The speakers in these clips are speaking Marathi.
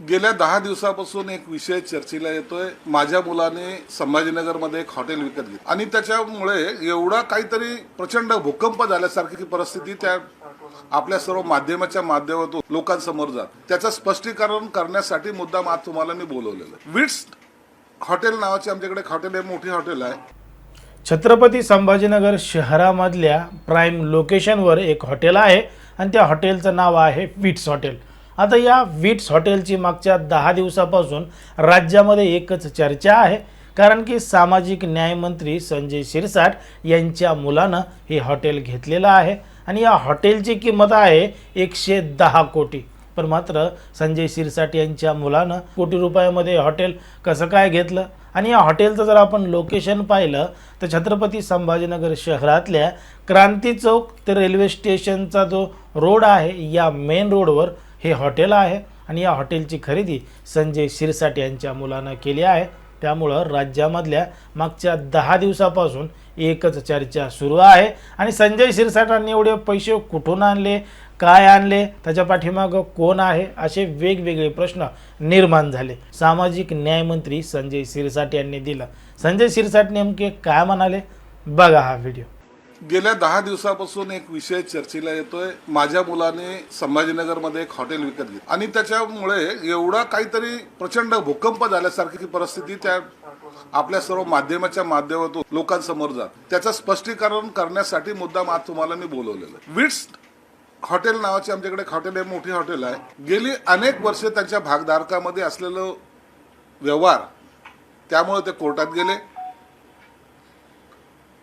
गेल्या दहा दिवसापासून एक विषय चर्चेला येतोय. माझ्या मुलाने संभाजीनगरमध्ये एक हॉटेल विकत घेतलं. आणि त्याच्यामुळे एवढा काहीतरी प्रचंड भूकंप झाल्यासारखी परिस्थिती त्या आपल्या सर्व माध्यमाच्या माध्यमातून लोकांसमोर जात. त्याचं स्पष्टीकरण करण्यासाठी मुद्दाम आज तुम्हाला मी बोलवलेलं आहे. विट्स हॉटेल नावाचे आमच्याकडे हॉटेल आहे मोठी हॉटेल आहे. छत्रपती संभाजीनगर शहरामधल्या प्राईम लोकेशनवर एक हॉटेल आहे आणि त्या हॉटेलचं नाव आहे विट्स हॉटेल. आता या विट्स हॉटेलची मागच्या दहा दिवसापासून राज्यामध्ये एकच चर्चा आहे. कारण की सामाजिक न्यायमंत्री संजय शिरसाट यांच्या मुलानं हे हॉटेल घेतलेलं आहे. आणि या हॉटेलची किंमत आहे एकशे दहा कोटी. पण मात्र संजय शिरसाट यांच्या मुलानं कोटी रुपयामध्ये हॉटेल कसं काय घेतलं? आणि या हॉटेलचं जर आपण लोकेशन पाहिलं तर छत्रपती संभाजीनगर शहरातल्या क्रांती चौक ते रेल्वे स्टेशनचा जो रोड आहे या मेन रोडवर हे हॉटेल आहे आणि या हॉटेलची खरेदी संजय शिरसाट यांच्या मुलानं केली आहे. त्यामुळं राज्यामधल्या मागच्या दहा दिवसापासून एकच चर्चा सुरू आहे. आणि संजय शिरसाटांनी एवढे पैसे कुठून आणले काय आणले त्याच्या पाठीमागं कोण आहे असे वेगवेगळे प्रश्न निर्माण झाले. सामाजिक न्यायमंत्री संजय शिरसाट यांनी दिलं. संजय शिरसाट नेमके काय म्हणाले? बघा हा व्हिडिओ. गेल्या दहा दिवसापासून एक विषय चर्चेला येतोय. माझ्या मुलाने संभाजीनगरमध्ये एक हॉटेल विकत घेतलं. आणि त्याच्यामुळे एवढा काहीतरी प्रचंड भूकंप झाल्यासारखी परिस्थिती त्या आपल्या सर्व माध्यमाच्या माध्यमातून लोकांसमोर जात. त्याचं स्पष्टीकरण करण्यासाठी मुद्दाम आज तुम्हाला मी बोलवलेलं आहे. विट्स हॉटेल नावाचे आमच्याकडे एक हॉटेल आहे मोठी हॉटेल आहे. गेली अनेक वर्ष त्यांच्या भागधारकामध्ये असलेलं व्यवहार त्यामुळे ते कोर्टात गेले.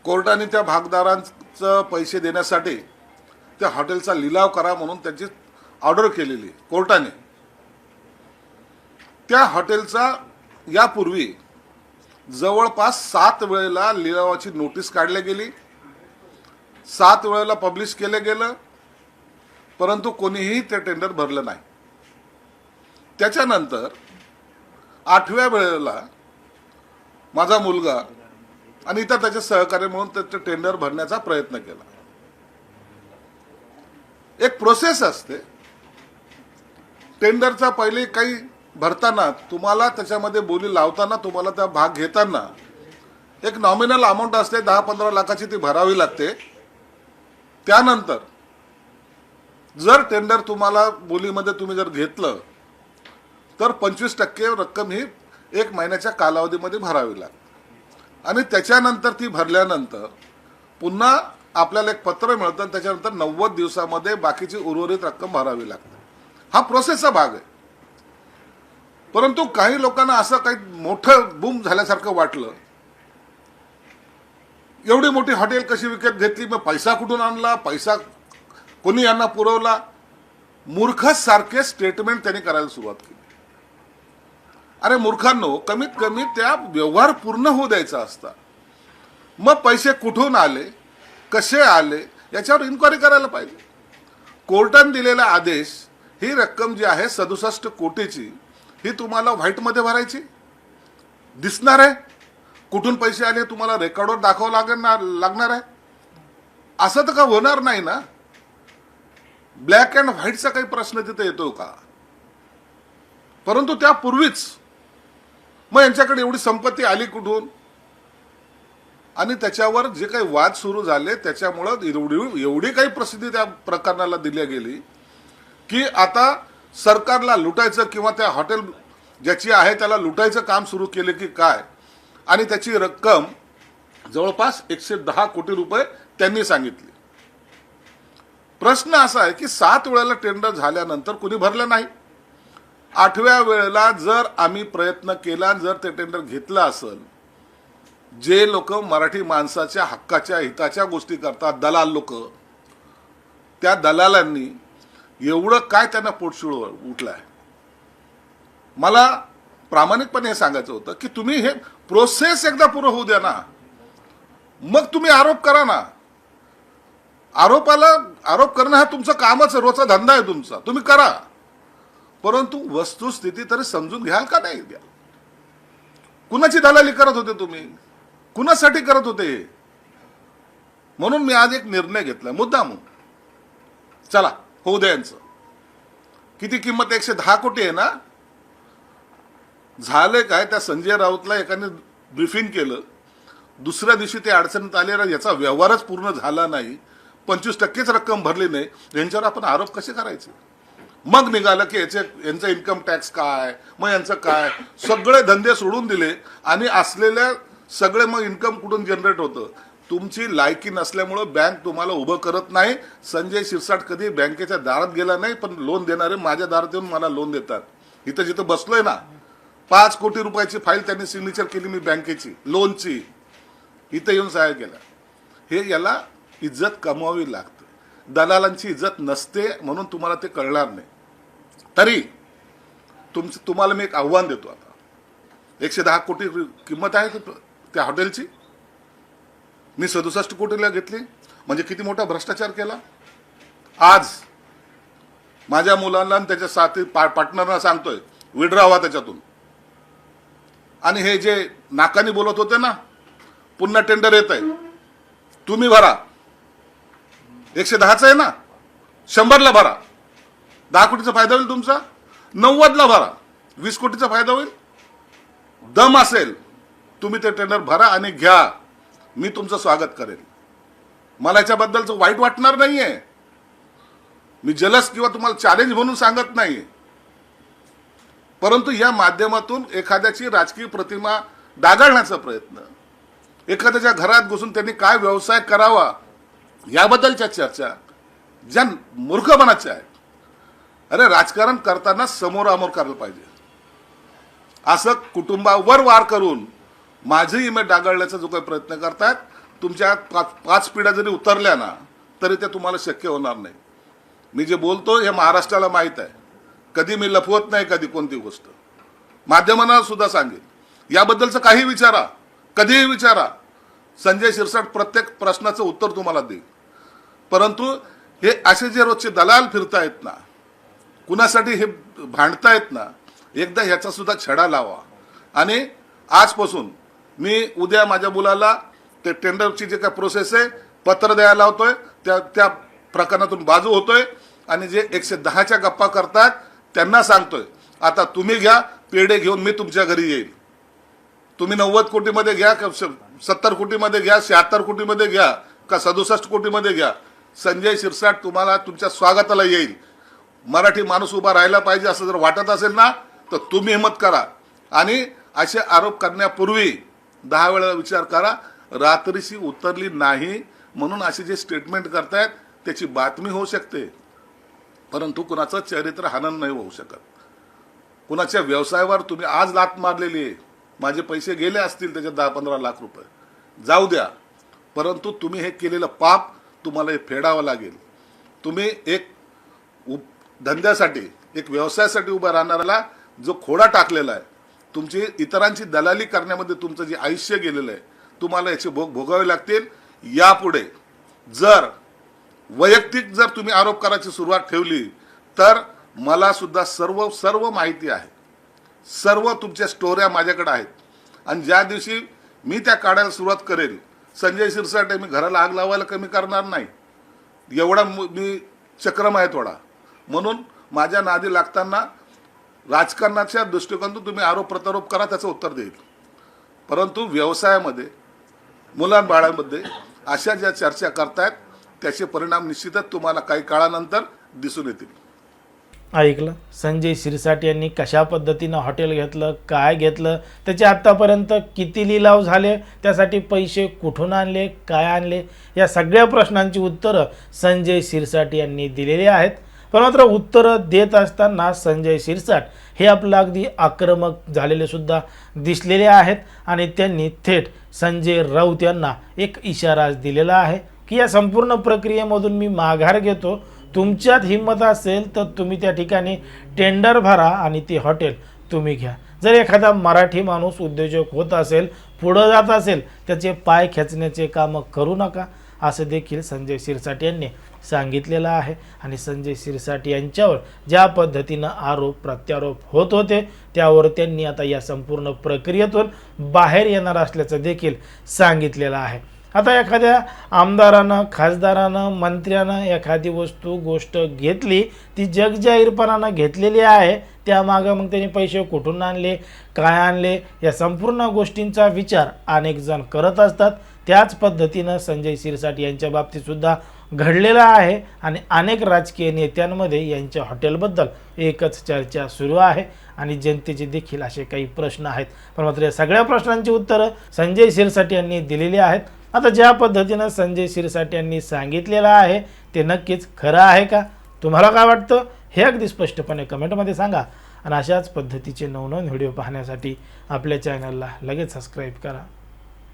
कोर्टाने त्या भागदारांचं पैसे देण्यासाठी त्या हॉटेलचा लिलाव करा म्हणून त्यांची ऑर्डर केलेली कोर्टाने. त्या हॉटेलचा यापूर्वी जवळपास सात वेळेला लिलावाची नोटीस काढली गेली. सात वेळेला पब्लिश केलं गेलं परंतु कोणीही ते टेंडर भरलं नाही. त्याच्यानंतर आठव्या वेळेला माझा मुलगा आणि इतर त्याचे सहकार्य म्हणून त्याचं टेंडर भरण्याचा प्रयत्न केला. एक प्रोसेस असते. टेंडरचा पहिले काही भरताना तुम्हाला त्याच्यामध्ये बोली लावताना तुम्हाला त्या भाग घेताना एक नॉमिनल अमाऊंट असते दहा पंधरा लाखाची ती भरावी लागते. त्यानंतर जर टेंडर तुम्हाला बोलीमध्ये तुम्ही जर घेतलं तर पंचवीस टक्के रक्कम ही एक महिन्याच्या कालावधीमध्ये भरावी लागते. आणि त्याच्यानंतर ती भरल्यानंतर पुन्हा आपल्याला एक पत्र मिळतं आणि त्याच्यानंतर नव्वद दिवसामध्ये बाकीची उर्वरित रक्कम भरावी लागते. हा प्रोसेसचा भाग आहे. परंतु काही लोकांना असं काही मोठं बूम झाल्यासारखं वाटलं. एवढी मोठी हॉटेल कशी विकत घेतली? मग पैसा कुठून आणला? पैसा कोणी यांना पुरवला? मूर्खच सारखे स्टेटमेंट त्यांनी करायला सुरुवात केली. अरे मूर्खांनो कमीत कमी त्या व्यवहार पूर्ण होऊ द्यायचा असता. मग पैसे कुठून आले कसे आले याच्यावर इन्क्वायरी करायला पाहिजे. कोर्टाने दिलेला आदेश ही रक्कम जी आहे सदुसष्ट कोटीची ही तुम्हाला व्हाईटमध्ये भरायची. दिसणार आहे. कुठून पैसे आले तुम्हाला रेकॉर्डवर दाखवावं लागणार लागणार आहे. असं तर का होणार नाही ना? ब्लॅक अँड व्हाईटचा काही प्रश्न तिथे येतो का? परंतु त्यापूर्वीच मग यांच्याकडे एवढी संपत्ती आली कुठून? आणि त्याच्यावर जे काही वाद सुरू झाले त्याच्यामुळं एवढी एवढी काही प्रसिद्धी त्या प्रकरणाला दिली गेली की आता सरकारला लुटायचं किंवा त्या हॉटेल ज्याची आहे त्याला लुटायचं काम सुरू केले की काय? आणि त्याची रक्कम जवळपास एकशे दहा कोटी रुपये त्यांनी सांगितली. प्रश्न असा आहे की सात वेळेला टेंडर झाल्यानंतर कुणी भरलं नाही? आठव्या वेळेला जर आम्ही प्रयत्न केला जर ते टेंडर घेतलं असेल जे लोक मराठी माणसाच्या हक्काच्या हिताच्या गोष्टी करतात दलाल लोक त्या दलालांनी एवढं काय त्यांना पोटशिळ उठलाय? मला प्रामाणिकपणे हे सांगायचं होतं की तुम्ही हे प्रोसेस एकदा पूर्ण होऊ द्या ना. मग तुम्ही आरोप करा ना. आरोपाला आरोप करणं हा तुमचं कामच रोजचा धंदा आहे तुमचा. तुम्ही करा. परंतु वस्तुस्थिती तरी समजून घ्याल का नाही? द्या कुणाची दलाली करत होते तुम्ही? कुणासाठी करत होते? म्हणून मी आज एक निर्णय घेतला. मुद्दाम चला होऊ द्या यांचं. किती किंमत? एकशे दहा कोटी आहे ना? झालंय काय? त्या संजय राऊतला एकाने ब्रिफिंग केलं. दुसऱ्या दिवशी ते अडचणीत आले याचा व्यवहारच पूर्ण झाला नाही. पंचवीस टक्केच रक्कम भरली नाही. यांच्यावर आपण आरोप कसे करायचे? मग निघालं की याचे यांचं इन्कम टॅक्स काय? मग यांचं काय? सगळे धंदे सोडून दिले आणि असलेल्या सगळे मग इन्कम कुठून जनरेट होतं? तुमची लायकी नसल्यामुळं बँक तुम्हाला उभं करत नाही. संजय शिरसाट कधी बँकेच्या दारात गेला नाही पण लोन देणारे माझ्या दारात येऊन मला लोन देतात. इथं जिथं बसलोय ना पाच कोटी रुपयाची फाईल त्यांनी सिग्नेचर केली मी बँकेची लोनची इथं येऊन सहाय्य केला. हे याला इज्जत कमवावी लागते. दलालांची इज्जत नसते म्हणून तुम्हाला ते कळणार नाही. तरी तुमचं तुम्हाला मी एक आव्हान देतो आता. एकशे दहा कोटी किंमत आहे त्या हॉटेलची. मी सदुसष्ट कोटीला घेतली. म्हणजे किती मोठा भ्रष्टाचार केला? आज माझ्या मुलांना आणि त्याच्या साथी पा पार्टनरना सांगतोय विड्रा व्हा त्याच्यातून. आणि हे जे नाकानी बोलत होते ना पुन्हा टेंडर येत आहे. तुम्ही भरा. एकशे दहाचं आहे ना? शंभरला भरा. दहा कोटीचा फायदा होईल तुमचा? नव्वदला भरा. वीस कोटीचा फायदा होईल? दम असेल. तुम्ही ते टेंडर भरा आणि घ्या. मी तुमचं स्वागत करेन. मला याच्याबद्दलचं वाईट वाटणार नाही आहे मी जलस किंवा तुम्हाला चॅलेंज म्हणून सांगत नाही परंतु या माध्यमातून एखाद्याची राजकीय प्रतिमा डागाळण्याचा प्रयत्न एखाद्याच्या घरात घुसून त्यांनी काय व्यवसाय करावा याबद्दलच्या चर्चा ज्या मूर्खपणाच्या आहेत अरे राजकारण करताना समोरामोर करायला पाहिजे. असं कुटुंबावर वार करून माझी इमेज डागाळण्याचा जो काही प्रयत्न करतात तुमच्या पाच पाच पिढ्या जरी उतरल्या ना तरी ते तुम्हाला शक्य होणार नाही. मी जे बोलतो हे महाराष्ट्राला माहीत आहे. कधी मी लपवत नाही कधी कोणती गोष्ट. माध्यमांना सुद्धा सांगेन. याबद्दलचं काही विचारा. कधीही विचारा. संजय शिरसाट प्रत्येक प्रश्नाचं उत्तर तुम्हाला देईल. परंतु हे असे जे रोजचे दलाल फिरतायत ना कुणासाठी हे भांडतायत ना एकदा ह्याचा सुद्धा छडा लावा. आणि आजपासून मी उद्या माझ्या मुलाला ते टेंडरची जे काय प्रोसेस आहे पत्र द्यायला होतोय त्या त्या प्रकरणातून बाजू होतोय आणि जे एकशे दहाच्या गप्पा करतात त्यांना सांगतोय आता तुम्ही घ्या पेढे घेऊन मी तुमच्या घरी येईल. तुम्ही नव्वद कोटीमध्ये घ्या का सत्तर कोटीमध्ये घ्या शहात्तर कोटीमध्ये घ्या का सदुसष्ट कोटीमध्ये घ्या. संजय शिरसाट तुम्हाला तुमच्या स्वागताला येईल. मराठी माणूस उभा राहिला पाहिजे असं जर वाटत असेल ना तर तुम्ही हिंमत करा. आणि असे आरोप करण्यापूर्वी दहा वेळा विचार करा रात्रीशी उतरली नाही म्हणून असे जे स्टेटमेंट करतायत त्याची बातमी होऊ शकते. परंतु कुणाचं चरित्र हनन नाही होऊ शकत. कुणाच्या व्यवसायावर तुम्ही आज लात मारलेली आहे. माझे पैसे गेले असतील त्याच्यात दहा पंधरा लाख रुपये. जाऊ द्या. परंतु तुम्ही हे केलेलं पाप तुम्हाला हे फेडावं लागेल. तुम्ही एक उप धंद्यासाठी एक व्यवसायासाठी उभा राहणाऱ्याला जो खोडा टाकलेला आहे तुमची इतरांची दलाली करण्यामध्ये तुमचं जे आयुष्य गेलेलं आहे तुम्हाला याचे भोग भोगावे लागतील. यापुढे जर वैयक्तिक जर तुम्ही आरोप करायची सुरुवात ठेवली तर मला सुद्धा सर्व सर्व माहिती आहे. सर्व तुमच्या स्टोऱ्या माझ्याकडे आहेत. आणि ज्या दिवशी मी त्या काढायला सुरुवात करेल संजय शिरसाटे मी घराला आग लावायला कमी करणार नाही. एवढा मी चक्रम आहे थोडा. म्हणून माझ्या नादी लागताना राजकारणाच्या दृष्टिकोनातून तुम्ही आरोप प्रत्यारोप करा त्याचं उत्तर देईल. परंतु व्यवसायामध्ये मुलांबाळांमध्ये अशा ज्या चर्चा करतायत त्याचे परिणाम निश्चितच तुम्हाला काही काळानंतर दिसून येतील. ऐकलं? संजय शिरसाट यांनी कशा पद्धतीनं हॉटेल घेतलं काय घेतलं त्याचे आत्तापर्यंत किती लिलाव झाले त्यासाठी पैसे कुठून आणले काय आणले या सगळ्या प्रश्नांची उत्तरं संजय शिरसाट यांनी दिलेली आहेत. पण मात्र उत्तरं देत असताना संजय शिरसाट हे आपलं अगदी आक्रमक झालेले सुद्धा दिसलेले आहेत आणि त्यांनी थेट संजय राऊत यांना एक इशारा दिलेला आहे की या संपूर्ण प्रक्रियेमधून मी माघार घेतो. तुमच्यात हिंमत असेल तर तुम्ही त्या ठिकाणी टेंडर भरा आणि ती हॉटेल तुम्ही घ्या. जर एखादा मराठी माणूस उद्योजक होत असेल पुढं जात असेल त्याचे पाय खेचण्याचे कामं करू नका. असं देखील संजय शिरसाट यांनी सांगितलेलं आहे. आणि संजय शिरसाट यांच्यावर ज्या पद्धतीनं आरोप प्रत्यारोप होत होते त्यावर त्यांनी आता या संपूर्ण प्रक्रियेतून बाहेर येणार असल्याचं देखील सांगितलेलं आहे. आता एखाद्या आमदारानं खासदारानं मंत्र्यानं एखादी वस्तू गोष्ट घेतली ती जगजाहीरपणानं घेतलेली आहे त्यामागं मग त्यांनी पैसे कुठून आणले काय आणले या संपूर्ण गोष्टींचा विचार अनेक जण करत असतात. त्याच पद्धतीनं संजय शिरसाट यांच्या बाबतीतसुद्धा घडलेला घडलेलं आहे आणि अनेक राजकीय नेत्यांमध्ये यांच्या हॉटेलबद्दल एकच चर्चा सुरू आहे आणि जनतेचे देखील असे काही प्रश्न आहेत. पण मात्र या सगळ्या प्रश्नांची उत्तरं संजय शिरसाट यांनी दिलेली आहेत. आता ज्या पद्धतीनं संजय शिरसाट यांनी सांगितलेलं आहे ते नक्कीच खरं आहे का? तुम्हाला काय वाटतं? हे अगदी स्पष्टपणे कमेंटमध्ये सांगा. आणि अशाच पद्धतीचे नवनवीन व्हिडिओ पाहण्यासाठी आपल्या चॅनलला लगेच सबस्क्राईब करा.